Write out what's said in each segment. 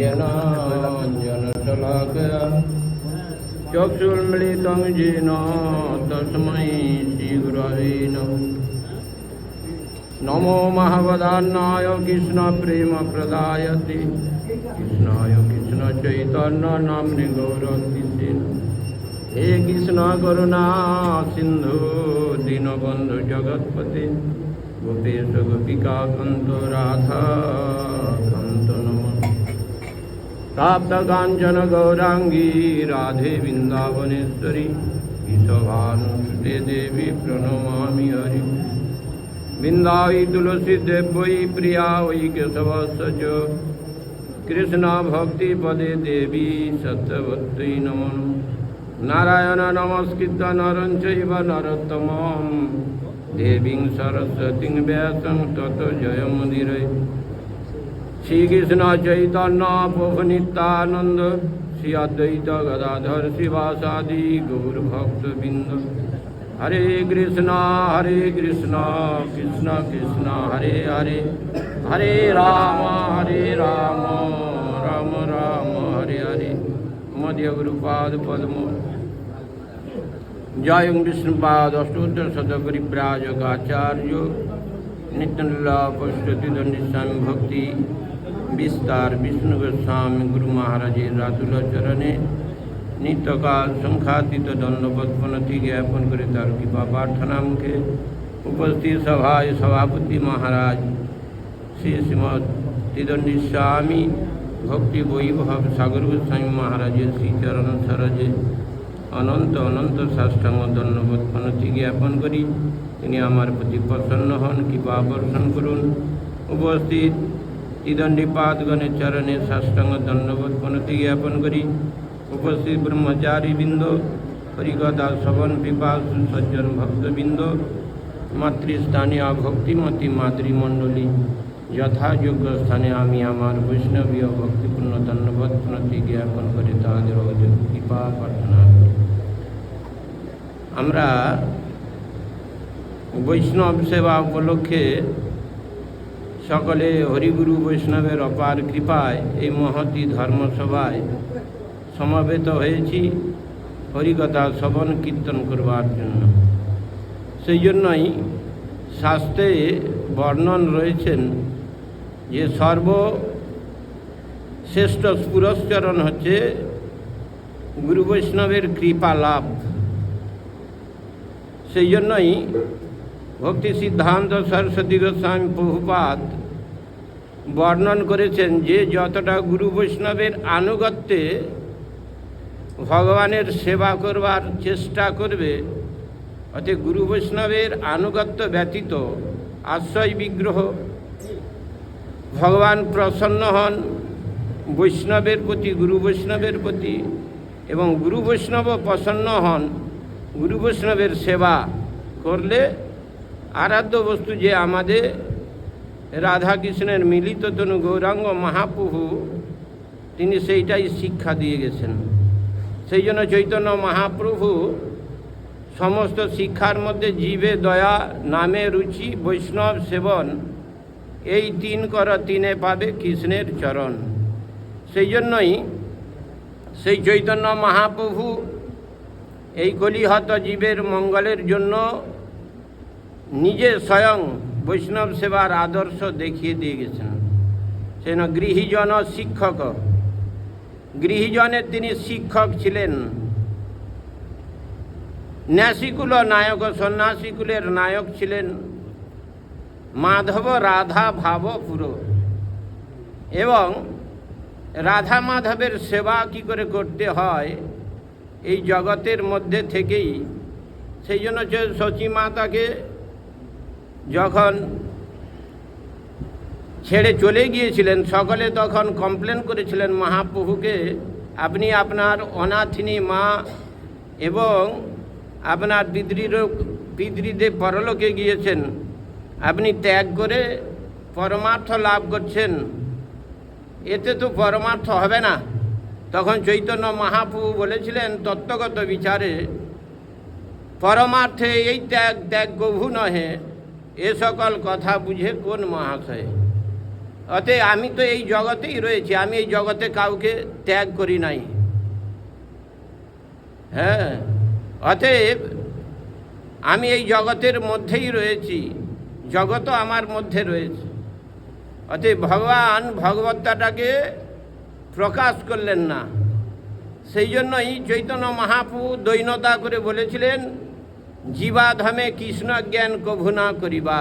জ্ঞানাঞ্জন শলাকয়া চক্ষুর্মিলিতং যেন তস্মৈ শ্রীগুরবে নমঃ নমো মহাবদান্নায় কৃষ্ণ প্রেম প্রদায়তি কৃষ্ণায় কৃষ্ণ চৈতন্য নাম্নি গৌরন্তি হে কৃষ্ণ করুণা সিন্ধু দীনবন্ধু জগৎপতি গোপেশ গোপিকা কন্ত রাধা কন্ত নম প্রাপ্তকাঞ্চন গৌরাঙ্গী রাধে বৃন্দাবনেশ্বরী বিশ্বভানুষ্টে দেবী প্রণমামি হরি। বৃন্দাই তুলসী দেবৈ প্রিয়া ওই কেশবস্য কৃষ্ণা ভক্তি পদে দেবী সত্যবত্যই নম। নারায়ণ নমস্কৃত নরঞ্চৈব নরোত্তম দেবীং সরস্বতীং ব্যাসং তত জয়মুদিরয় শ্রীকৃষ্ণ চৈতন্য নিত্যানন্দ শ্রী অদ্বৈত গদাধর শিবাসাদি গৌরভক্তবৃন্দ হরে কৃষ্ণ হরে কৃষ্ণ কৃষ্ণ কৃষ্ণ হরে হরে হরে রাম হরে রাম রাম রাম হরে হরে মধ্য গুরুপাদ পদ্ম জয় বিষ্ণুপাদ অষ্টোত্তর শতকরি প্রাজক আচার্য নিত্যল্লা স্বামী ভক্তি विस्तार विष्णु स्वामी गुरु महाराज रातुल चरण, नित्यकाल संख्यातीत दंडपत्पन्नति ज्ञापन करे तार कृपा प्रार्थना मुखे उपस्थित सभा सभापति महाराज। श्री श्रीमदी स्वामी, भक्ति वैभव सागर स्वामी महाराज श्री चरण सरज, अनंत अनंत साष्टांग दंडपत्पन्नति ज्ञापन करी। इन आमार प्रति प्रसन्न हन कृपा बर्षण करुन उपस्थित তিদণ্ডীপাদগণের চরণে সাষ্টাঙ্গ দণ্ডবোধ প্রণতি জ্ঞাপন করি উপস্থিত ব্রহ্মচারী বৃন্দ হরিকথা শ্রবণ পিপাসু সজ্জন ভক্তবৃন্দ মাতৃস্থানীয় ভক্তিমতী মাতৃমণ্ডলী যথাযোগ্য স্থানে আমি আমার বৈষ্ণবীয় ভক্তিপূর্ণ ধন্যবাদ প্রণতি জ্ঞাপন করে তাদের অযোগ কৃপা প্রার্থনা করি আমরা বৈষ্ণব সেবা উপলক্ষে সকলে হরিগুরু বৈষ্ণবের অপার কৃপায় এই মহতি ধর্মসভায় সমাবেত হয়েছি। হরিকথা শ্রবণ কীর্তন করবার জন্য। সেই জন্যই শাস্ত্রে বর্ণন রয়েছেন যে সর্ব শ্রেষ্ঠ পুরস্চরণ হচ্ছে গুরু বৈষ্ণবের কৃপা লাভ। সেই জন্যই ভক্তি সিদ্ধান্ত সরস্বতী গোস্বামী প্রভুপাত বর্ণন করেছেন যে যতটা গুরু বৈষ্ণবের আনুগত্যে ভগবানের সেবা করবার চেষ্টা করবে, অতএব গুরু বৈষ্ণবের আনুগত্য ব্যতীত আশ্রয় বিগ্রহ, ভগবান প্রসন্ন হন বৈষ্ণবের প্রতি, গুরু বৈষ্ণবের প্রতি এবং গুরু বৈষ্ণব প্রসন্ন হন, গুরু বৈষ্ণবের সেবা করলে আরাধ্য বস্তু যে আমাদের রাধাকৃষ্ণের মিলিত তনু গৌরাঙ্গ মহাপ্রভু, তিনি সেইটাই শিক্ষা দিয়ে গেছেন। সেই জন্য চৈতন্য মহাপ্রভু সমস্ত শিক্ষার মধ্যে জীবে দয়া, নামে রুচি, বৈষ্ণব সেবন, এই তিন কর তিনে পাবে কৃষ্ণের চরণ। সেই জন্যই সেই চৈতন্য মহাপ্রভু এই কলিহত জীবের মঙ্গলের জন্য নিজে স্বয়ং বৈষ্ণব সেবার আদর্শ দেখিয়ে দিয়ে গেছেন। সেন গৃহীজন শিক্ষক। গৃহীজনের তিনি শিক্ষক ছিলেন। ন্যাসিকুল নায়ক, সন্ন্যাসিকুলের নায়ক ছিলেন। মাধব, রাধা, ভাব, পুরো। এবং রাধা মাধবের সেবা কি করে করতে হয়, এই জগতের মধ্যে থেকেই। সেই জন্য শচী মাতাকে যখন ছেড়ে চলে গিয়েছিলেন, সকলে তখন কমপ্লেন করেছিলেন, মহাপ্রভুকে, আপনি আপনার অনাথিনী মা এবং আপনার পিতৃর পিতৃদেব পরলোকে গিয়েছেন। আপনি ত্যাগ করে পরমার্থ লাভ করছেন। এতে তো পরমার্থ হবে না। তখন চৈতন্য মহাপ্রভু বলেছিলেন, তত্ত্বগত বিচারে পরমার্থে এই ত্যাগ ত্যাগ গভু নহে। এ সকল কথা বুঝে কোন মহাশয়? অতএব আমি তো এই জগতেই রয়েছি, আমি এই জগতে কাউকে ত্যাগ করি নাই। হ্যাঁ অতএব আমি এই জগতের মধ্যেই রয়েছি জগতও আমার মধ্যে রয়েছে। অতএব ভগবান ভগবত্তাটাকে প্রকাশ করলেন না। সেই জন্যই চৈতন্য মহাপু দৈনতা করে বলেছিলেন জীবাধমে কৃষ্ণ জ্ঞান কভু করিবা।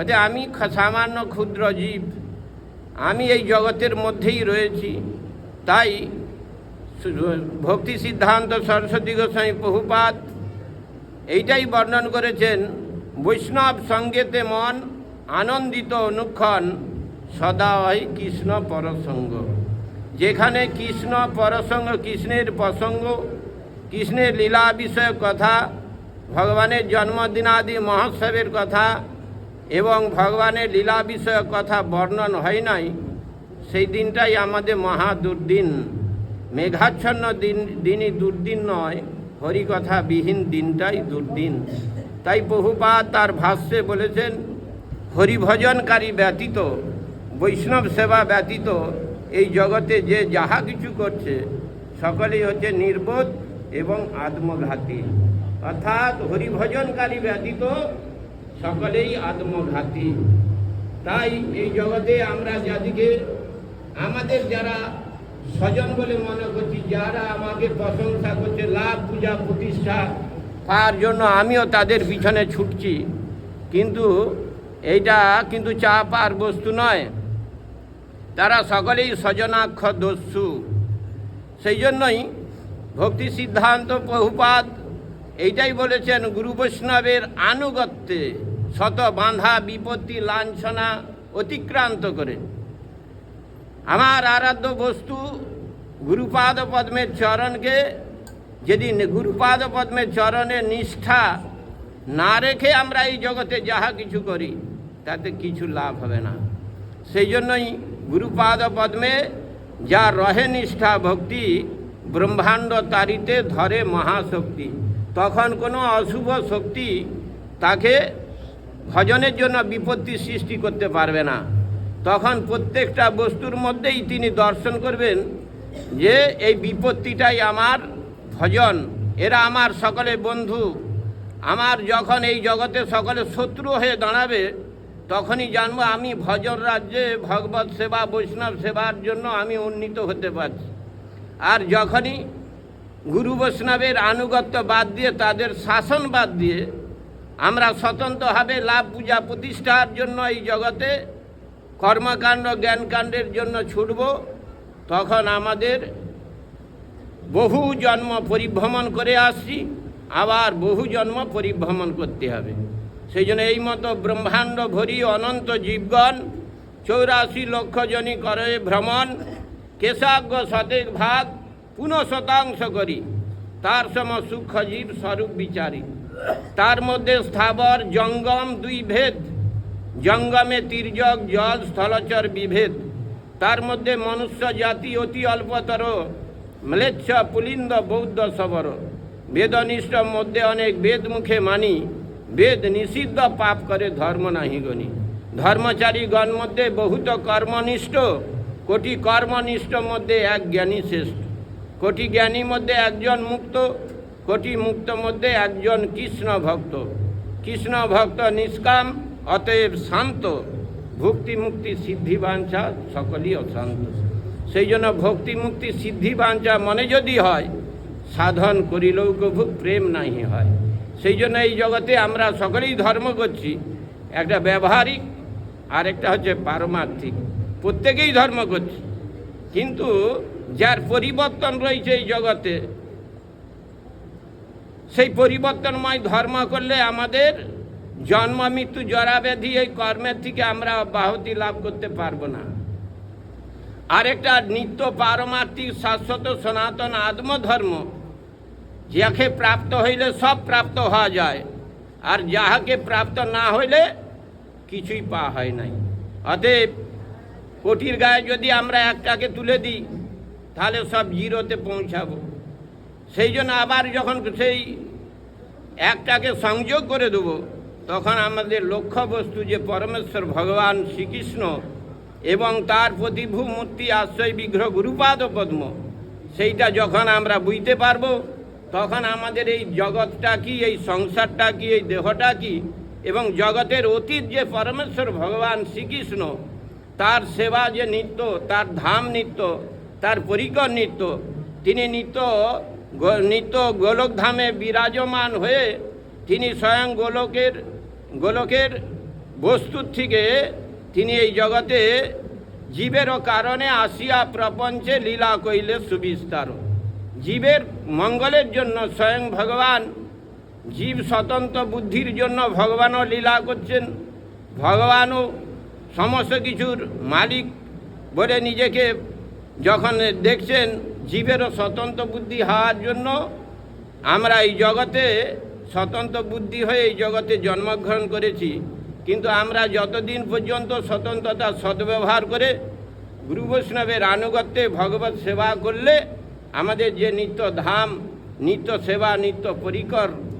অতএব আমি সামান্য ক্ষুদ্র জীব। আমি এই জগতের মধ্যেই রয়েছি। তাই ভক্তি সিদ্ধান্ত সরস্বতী গোস্বামী বহুপাত এইটাই বর্ণন করেছেন, বৈষ্ণব সঙ্গেতে মন, আনন্দিত অনুক্ষণ, সদা হয় কৃষ্ণ পরসঙ্গ। যেখানে কৃষ্ণ পরসঙ্গ, কৃষ্ণের প্রসঙ্গ, কৃষ্ণের লীলা বিষয়ক কথা ভগবানের জন্মদিনাদি মহোৎসবের কথা এবং ভগবানের লীলা বিষয়ক কথা বর্ণন হয় নাই, সেই দিনটাই আমাদের মহা দুর্দিন। মেঘাচ্ছন্ন দিন, দিনই দুর্দিন নয় হরিকথা বিহীন দিনটাই দুর্দিন। তাই বহুপাত তার ভাষ্যে বলেছেন, হরিভজনকারী ব্যতীত, বৈষ্ণব সেবা ব্যতীত এই জগতে যে যাহা কিছু করছে, সকলেই হচ্ছে নির্বোধ এবং আত্মঘাতী। অর্থাৎ হরিভজনকারী ব্যতীত সকলেই আত্মঘাতী। তাই এই জগতে আমরা যাদিকে আমাদের যারা স্বজন বলে মনে করছি, যারা আমাকে প্রশংসা করছে, লাভ পূজা প্রতিষ্ঠা, তার জন্য আমিও তাদের পিছনে ছুটছি। কিন্তু এইটা কিন্তু চা পাওয়ার বস্তু নয়। তারা সকলেই স্বজনাক্ষ দস্যু। সেই জন্যই ভক্তি সিদ্ধান্ত বহুপাত এইটাই বলেছেন গুরু বৈষ্ণবের আনুগত্যে শত বাঁধা বিপত্তি লাঞ্ছনা অতিক্রান্ত করে। আমার আরাধ্য বস্তু গুরুপাদ পদ্মের চরণকে যদি গুরুপাদ পদ্মের চরণে নিষ্ঠা না রেখে আমরা এই জগতে যাহা কিছু করি, তাতে কিছু লাভ হবে না। সেই জন্যই গুরুপাদ পদ্মে যা রহে নিষ্ঠা ভক্তি, ব্রহ্মাণ্ড তারিতে ধরে মহাশক্তি। তখন কোনো অশুভ শক্তি তাকে ভজনের জন্য বিপত্তি সৃষ্টি করতে পারবে না। তখন প্রত্যেকটা বস্তুর মধ্যেই তিনি দর্শন করবেন যে এই বিপত্তিটাই আমার ভজন, এরা আমার সকলে বন্ধু। আমার যখন এই জগতে সকলে শত্রু হয়ে দাঁড়াবে, তখনই জানব আমি ভজন রাজ্যে ভগবত সেবা, বৈষ্ণব সেবার জন্য আমি উন্নীত হতে পারছি। আর যখনই গুরু বৈষ্ণবের আনুগত্য বাদ দিয়ে, তাদের শাসন বাদ দিয়ে আমরা স্বতন্ত্রভাবে লাভ পূজা প্রতিষ্ঠার জন্য এই জগতে কর্মকাণ্ড, জ্ঞানকাণ্ডের জন্য ছুটব। তখন আমাদের বহু জন্ম পরিভ্রমণ করে আসছি, আবার বহু জন্ম পরিভ্রমণ করতে হবে। সেই জন্য এই মতো ব্রহ্মাণ্ড ভরি অনন্ত জীবগণ, চৌরাশি লক্ষ জনী করে ভ্রমণ কেশাজ্ঞ শতেক ভাগ পুনঃ শতাংশ করি। তার সম সূক্ষ্ম জীব স্বরূপ বিচারি। তার মধ্যে স্থাবর জঙ্গম দুই ভেদ। জঙ্গমে তির্যক, জল, স্থলচর বিভেদ। তার মধ্যে মনুষ্য জাতি অতি অল্পতর। ম্লেচ্ছ, পুলিন্দ, বৌদ্ধ সবর। বেদনিষ্ঠ মধ্যে অনেক বেদ মুখে মানি। বেদ নিষিদ্ধ পাপ করে ধর্ম নাহি গণি। ধর্মচারী গণ মধ্যে বহুত কর্মনিষ্ঠ। কোটি কর্মনিষ্ঠ মধ্যে এক জ্ঞানী শ্রেষ্ঠ। কোটি জ্ঞানী মধ্যে একজন মুক্ত, কোটি মুক্ত মধ্যে একজন কৃষ্ণ ভক্ত। কৃষ্ণ ভক্ত নিষ্কাম, অতএব শান্ত। ভক্তি মুক্তি সিদ্ধি বাঞ্ছা, সকলই অশান্ত। সেই জন্য ভক্তি মুক্তি সিদ্ধি বাঞ্ছা মনে যদি হয়, সাধন করিলেও কভু প্রেম নাহি হয়। সেই জন্য এই জগতে আমরা সকলেই ধর্ম করছি। একটা ব্যবহারিক আর একটা হচ্ছে পারমার্থিক। প্রত্যেকেই ধর্ম করছি। কিন্তু যার পরিবর্তন রয়েছে এই জগতে, সেই পরিবর্তনময় ধর্ম করলে আমাদের জন্ম, মৃত্যু, জরাব্যাধি এই কর্মের থেকে আমরা বাহতি লাভ করতে পারব না। আরেকটা নিত্য পারমার্থিক, শাশ্বত, সনাতন, আত্মধর্ম, যাকে প্রাপ্ত হইলে সব প্রাপ্ত হওয়া যায়, আর যাহাকে প্রাপ্ত না হইলে কিছুই পাওয়া হয় নাই। অতএব কোটির গায়ে যদি আমরা একটাকে তুলে দিই তাহলে সব জিরোতে পৌঁছাবো। সেই জন্য আবার যখন সেই একটাকে সংযোগ করে দেবো, তখন আমাদের লক্ষ্য বস্তু যে পরমেশ্বর ভগবান শ্রীকৃষ্ণ এবং তার প্রতিভূ মূর্তি আশ্রয় বিগ্রহ গুরুপাদ পদ্ম, সেইটা যখন আমরা বুঝতে পারব, তখন আমাদের এই জগৎটা কি, এই সংসারটা কি, এই দেহটা কি এবং জগতের অতীত যে পরমেশ্বর ভগবান শ্রীকৃষ্ণ, তার সেবা যে নিত্য, তার ধাম নিত্য তার পরিকর নিত্য। তিনি নিত্য নিত্য গোলক ধামে বিরাজমান হয়ে তিনি স্বয়ং গোলকের গোলকের বস্তুর থেকে তিনি এই জগতে জীবেরও কারণে আসিয়া প্রপঞ্চে লীলা কইলে সুবিস্তার। জীবের মঙ্গলের জন্য স্বয়ং ভগবান, জীব স্বতন্ত্র বুদ্ধির জন্য ভগবানও লীলা করছেন। ভগবানও সমস্ত কিছুর মালিক বলে নিজেকে যখন দেখছেন জীবেরও স্বতন্ত্র বুদ্ধি হওয়ার জন্য আমরা এই জগতে স্বতন্ত্র বুদ্ধি হয়ে এই জগতে জন্মগ্রহণ করেছি, কিন্তু আমরা যতদিন পর্যন্ত স্বতন্ত্রতা সদ্ব্যবহার করে গুরু বৈষ্ণবের আনুগত্যে ভগবত সেবা করলে আমাদের যে নিত্য ধাম, নিত্য সেবা, নিত্য পরিকর